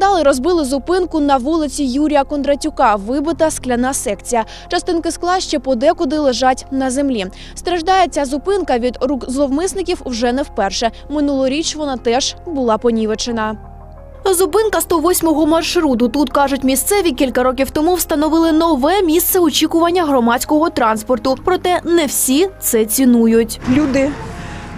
Вандали розбили зупинку на вулиці Юрія Кондратюка. Вибита скляна секція. Частинки скла ще подекуди лежать на землі. Страждає ця зупинка від рук зловмисників вже не вперше. Минулоріч вона теж була понівечена. Зупинка 108-го маршруту. Тут кажуть місцеві кілька років тому встановили нове місце очікування громадського транспорту. Проте не всі це цінують. Люди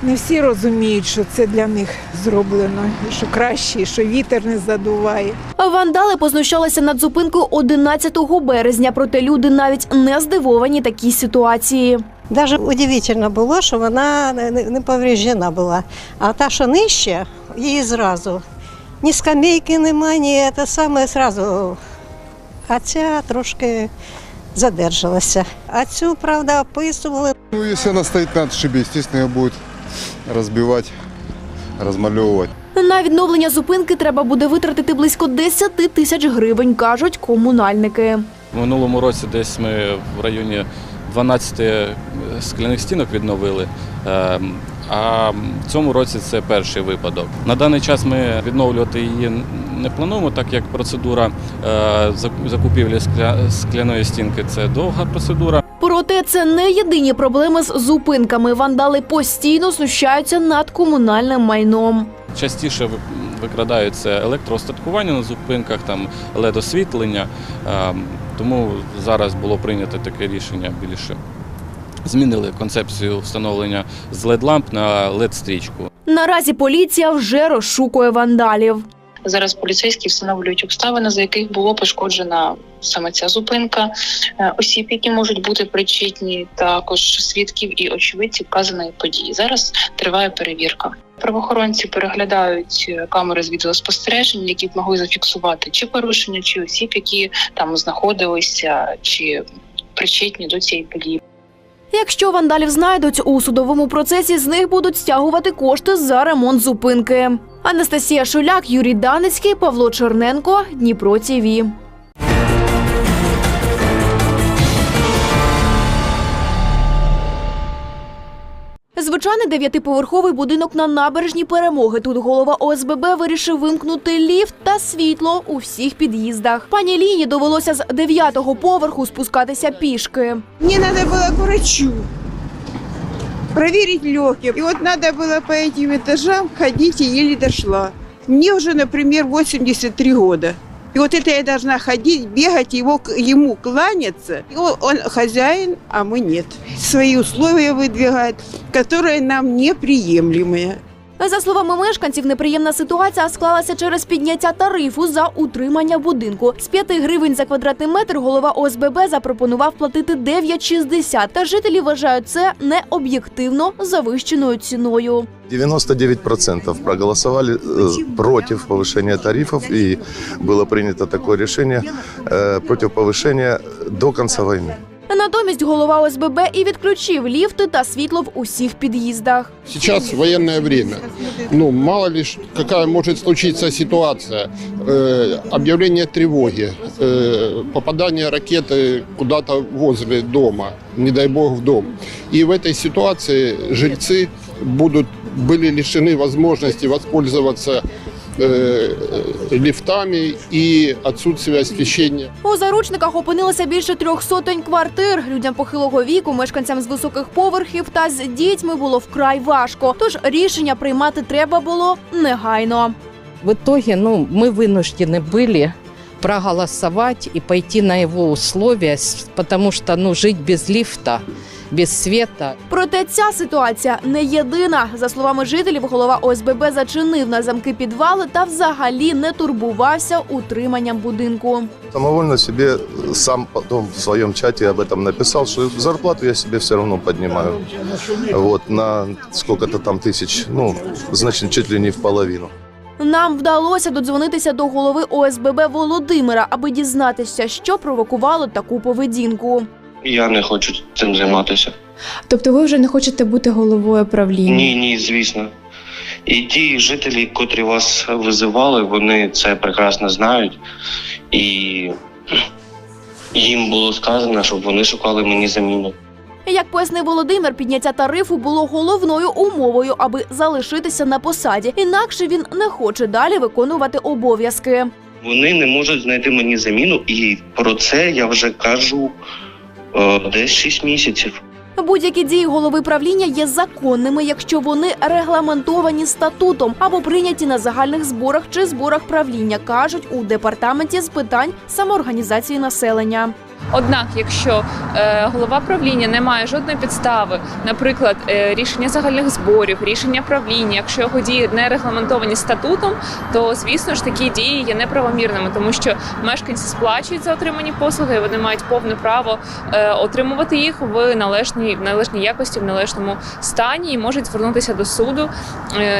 не всі розуміють, що це для них зроблено, що краще, що вітер не задуває. Вандали познущалися над зупинкою 11 березня. Проте люди навіть не здивовані такій ситуації. Даже удивительно було, що вона не, не була. А та, що нижче, її зразу. Ні скамейки немає, ні це саме зразу. А ця трошки задержалася. А цю, правда, описували. Ну, если она стоит на отшибе, естественно, ее будет розмальовувати. На відновлення зупинки треба буде витратити близько 10 тисяч гривень, кажуть комунальники. В минулому році десь ми в районі 12 скляних стінок відновили. А в цьому році це перший випадок. На даний час ми відновлювати її не плануємо, так як процедура е, зак- закупівлі скляної стінки це довга процедура. Проте це не єдині проблеми з зупинками. Вандали постійно знущаються над комунальним майном. Частіше ви- викрадаються електроостаткування на зупинках, там LED-освітлення. Ем, Тому зараз було прийнято таке рішення більше. Змінили концепцію встановлення з LED-ламп на LED-стрічку. Наразі поліція вже розшукує вандалів. Зараз поліцейські встановлюють обставини, за яких було пошкоджена саме ця зупинка, е, осіб, які можуть бути причетні, також свідків і очевидців вказаної події. Зараз триває перевірка. Правоохоронці переглядають е, камери з відеоспостережень, які б могли зафіксувати чи порушення, чи осіб, які там знаходилися, чи причетні до цієї події. Якщо вандалів знайдуть у судовому процесі, з них будуть стягувати кошти за ремонт зупинки. Анастасія Шуляк, Юрій Даницький, Павло Черненко, Дніпро ТІВІ. Звичайний дев'ятиповерховий будинок на набережній перемоги. Тут голова ОСББ вирішив вимкнути ліфт та світло у всіх під'їздах. Пані Ліні довелося з дев'ятого поверху спускатися пішки. Мне надо было к врачу проверить легкие. И вот надо было по этим этажам ходить и еле дошла. Мне уже, например, 83 года. И вот это я должна ходить, бегать, его, ему кланяться. И он, он хозяин, а мы нет. Свои условия выдвигает, которые нам неприемлемые. За словами мешканців, неприємна ситуація склалася через підняття тарифу за утримання будинку. З 5 гривень за квадратний метр голова ОСББ запропонував платити 9,60. Та жителі вважають це необ'єктивно завищеною ціною. 99% проголосовали э, против повышения тарифов, и было принято такое решение э, против повышения до конца войны. Натомість голова ОСББ і відключив ліфти та світло в усіх під'їздах. Сейчас военное время. Ну, мало ли, ш- какая может случиться ситуация. Э, объявление тревоги, э, попадание ракеты куда-то возле дома, не дай бог в дом. И в этой ситуации жильцы будут, были лишены возможности воспользоваться э, лифтами и отсутствие освещения. У заручниках опинилося більше трьох сотень квартир. Людям похилого віку, мешканцям з високих поверхів та з дітьми було вкрай важко. Тож рішення приймати треба було негайно. В итоге, ну, мы вынуждены были проголосовать и пойти на его условия, потому что, ну, жить без лифта, без света Проте ця ситуація не єдина. За словами жителів, голова ОСББ зачинив на замки підвали та взагалі не турбувався утриманням будинку. Самовольно себе сам потом в своем чате об этом написал, что зарплату я себе все равно поднимаю. Вот, на сколько-то там тысяч, ну, значит, чуть ли не в половину. Нам вдалося додзвонитися до голови ОСББ Володимира, аби дізнатися, що провокувало таку поведінку. Я не хочу цим займатися. Тобто ви вже не хочете бути головою правління? Ні, ні, звісно. І ті жителі, котрі вас визивали, вони це прекрасно знають. І їм було сказано, щоб вони шукали мені заміну. Як пояснив Володимир, підняття тарифу було головною умовою, аби залишитися на посаді. Інакше він не хоче далі виконувати обов'язки. Вони не можуть знайти мені заміну, і про це я вже кажу е, десь 6 місяців. Будь-які дії голови правління є законними, якщо вони регламентовані статутом або прийняті на загальних зборах чи зборах правління, кажуть у департаменті з питань самоорганізації населення. Однак, якщо е, голова правління не має жодної підстави, наприклад, е, рішення загальних зборів, рішення правління, якщо його дії не регламентовані статутом, то звісно ж такі дії є неправомірними, тому що мешканці сплачують за отримані послуги, і вони мають повне право е, отримувати їх в належній в належній якості, в належному стані, і можуть звернутися до суду,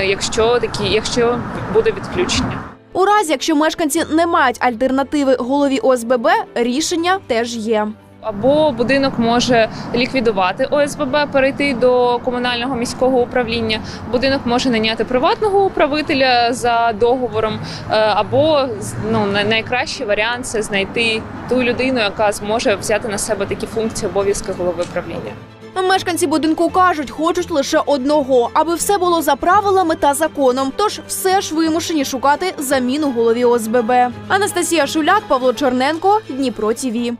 якщо такі, якщо буде відключення. У разі, якщо мешканці не мають альтернативи голові ОСББ, рішення теж є. Або будинок може ліквідувати ОСББ, перейти до комунального міського управління. Будинок може наняти приватного управителя за договором, е, або ну най- найкращий варіант це знайти ту людину, яка зможе взяти на себе такі функції обов'язки голови правління. Мешканці будинку кажуть, хочуть лише одного, аби все було за правилами та законом. Тож все ж вимушені шукати заміну голові ОСББ. Анастасія Шуляк, Павло Чорненко, Дніпро ТІВІ.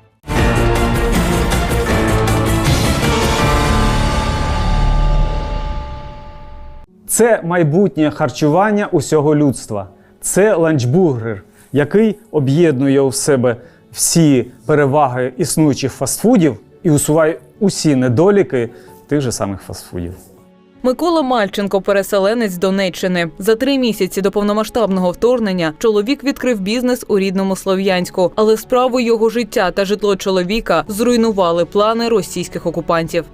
Це майбутнє харчування усього людства. Це ланчбургер, який об'єднує у себе всі переваги існуючих фастфудів і усуває усі недоліки тих же самих фастфудів. Микола Мальченко, переселенець з Донеччини. За три місяці до повномасштабного вторгнення чоловік відкрив бізнес у рідному Слов'янську, але справу його життя та житло чоловіка зруйнували плани російських окупантів.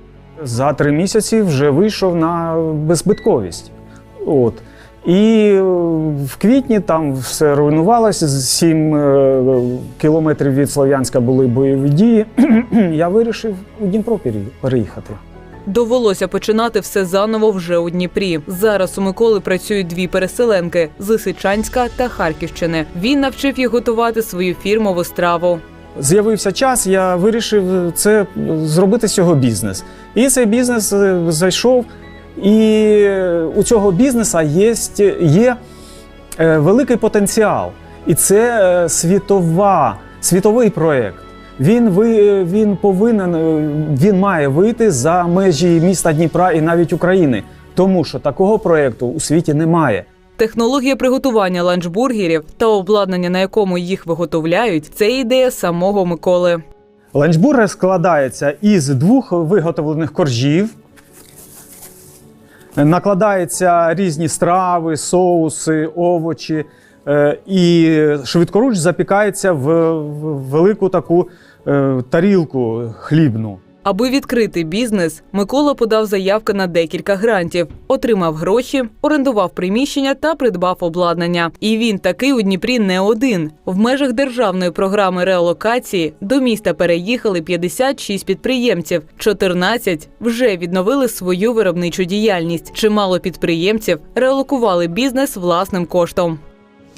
За три місяці вже вийшов на беззбитковість. От. І е, в квітні там все руйнувалося. 7 е, кілометрів від Слов'янська були бойові дії. Я вирішив у Дніпро пере- переїхати. Довелося починати все заново вже у Дніпрі. Зараз у Миколи працюють дві переселенки з Сичанська та Харківщини. Він навчив їх готувати свою фірмову страву. З'явився час, я вирішив це зробити з цього бізнес. І цей бізнес е, зайшов. І у цього бізнесу є, є е, великий потенціал. І це е, світова, світовий проєкт. Він, ви, він повинен, е, він має вийти за межі міста Дніпра і навіть України, тому що такого проєкту у світі немає. Технологія приготування ланчбургерів та обладнання, на якому їх виготовляють, це ідея самого Миколи. Ланчбургер складається із двох виготовлених коржів. Накладаються різні страви, соуси, овочі. е, І швидкоруч запікається в велику таку е, тарілку хлібну. Аби відкрити бізнес, Микола подав заявки на декілька грантів, отримав гроші, орендував приміщення та придбав обладнання. І він такий у Дніпрі не один. В межах державної програми реалокації до міста переїхали 56 підприємців, 14 вже відновили свою виробничу діяльність. Чимало підприємців реалокували бізнес власним коштом.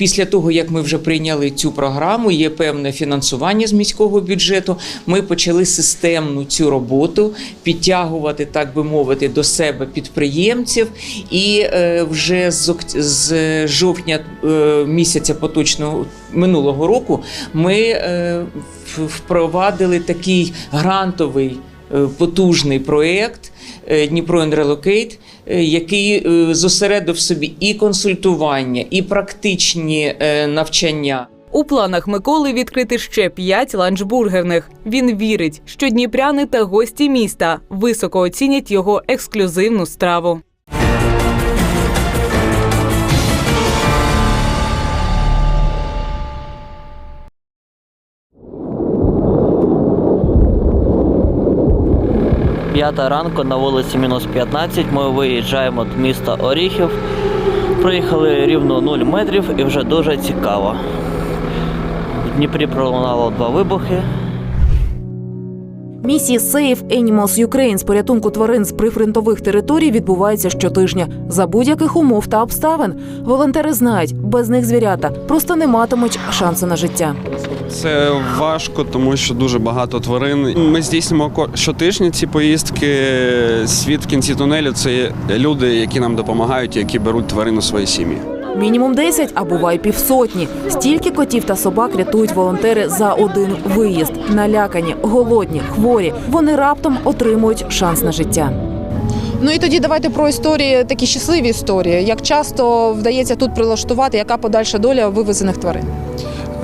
Після того, як ми вже прийняли цю програму, є певне фінансування з міського бюджету. Ми почали системну цю роботу підтягувати, так би мовити, до себе підприємців. І е, вже з, жовтня е, місяця поточного минулого року ми е, впровадили такий грантовий потужний проєкт Дніпро Relocate, е, який е, зосередив собі і консультування, і практичні е, навчання. У планах Миколи відкрити ще п'ять ланчбургерних. Він вірить, що дніпряни та гості міста високо оцінять його ексклюзивну страву. П'ята ранку на вулиці мінус 15 ми виїжджаємо до міста Оріхів. Проїхали рівно 0 метрів і вже дуже цікаво. В Дніпрі пролунало два вибухи. Місії Save Animals Ukraine з порятунку тварин з прифронтових територій відбувається щотижня за будь-яких умов та обставин. Волонтери знають, без них звірята просто не матимуть шансу на життя. Це важко, тому що дуже багато тварин. Ми здійснюємо ко- щотижня ці поїздки. Світ в кінці тунелю це люди, які нам допомагають, які беруть тварин у свої сім'ї. Мінімум 10, а буває півсотні. Стільки котів та собак рятують волонтери за один виїзд. Налякані, голодні, хворі. Вони раптом отримують шанс на життя. Ну і тоді давайте про історії, такі щасливі історії. Як часто вдається тут прилаштувати, яка подальша доля вивезених тварин?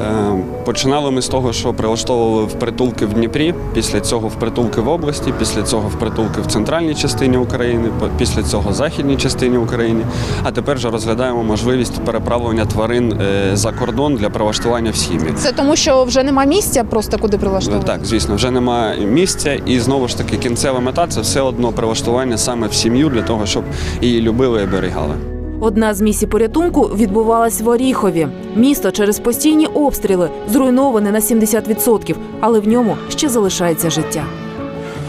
Е, Починали ми з того, що прилаштовували в притулки в Дніпрі, після цього в притулки в області, після цього в притулки в центральній частині України, після цього в західній частині України. А тепер вже розглядаємо можливість переправлення тварин е, за кордон для прилаштування в сім'ї. Це тому, що вже нема місця, просто куди прилаштовувати? Так, звісно, вже немає місця, і знову ж таки кінцева мета це все одно прилаштування саме в сім'ю для того, щоб її любили і оберігали. Одна з місій порятунку відбувалась в Оріхові. Місто через постійні обстріли зруйноване на 70%, але в ньому ще залишається життя.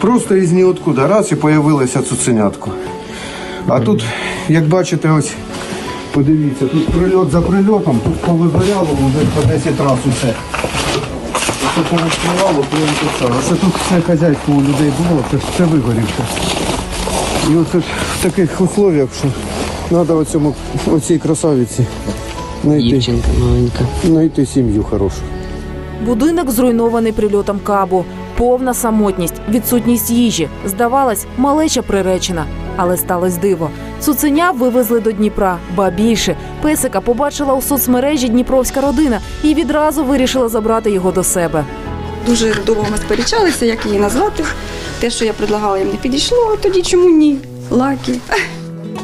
Просто із ніоткуда раз і появилося цуценятко. А тут, як бачите, ось подивіться, тут прильот за прильотом, тут повигоряло вже по 10 разів усе. Все повикривало, повикривало. Це тут все хазяйство у людей було, це все вигорівше. І тут в таких условиях, що треба оцьому, оцій красавиці знайти, знайти сім'ю хорошу. Будинок зруйнований прильотом кабу, повна самотність, відсутність їжі. Здавалось, малеча приречена, але сталося диво. Цуценя вивезли до Дніпра, ба більше песика побачила у соцмережі Дніпровська родина і відразу вирішила забрати його до себе. Дуже довго ми сперечалися, як її назвати. Те, що я предлагала, їм не підійшло, а тоді чому ні? Лакі.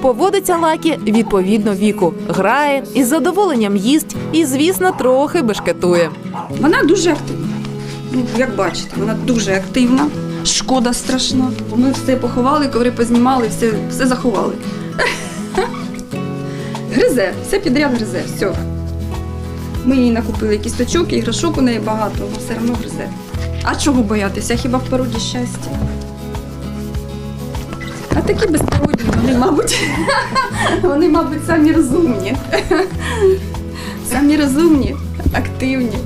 Поводиться Лакі відповідно віку, грає із задоволенням їсть і, звісно, трохи бешкетує. Вона дуже активна. Ну, як бачите, вона дуже активна. Шкода страшна. Ми все поховали, коври познімали, все, все заховали. Гризе, все підряд гризе, все. Ми їй накупили кісточок, іграшок у неї багато, але все одно гризе. А чого боятися? Хіба в породі щастя? А такі безпородні, вони, мабуть, вони, мабуть, самі розумні. Самі розумні, активні.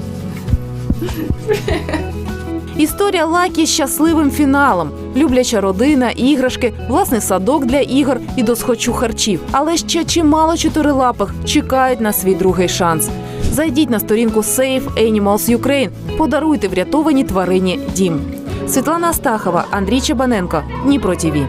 Історія Лакі з щасливим фіналом. Любляча родина, іграшки, власний садок для ігор і досхочу харчів. Але ще чимало чотирилапих чекають на свій другий шанс. Зайдіть на сторінку Save Animals Ukraine, подаруйте врятованій тварині дім. Світлана Астахова, Андрій Чебаненко, Дніпро ТІВІ.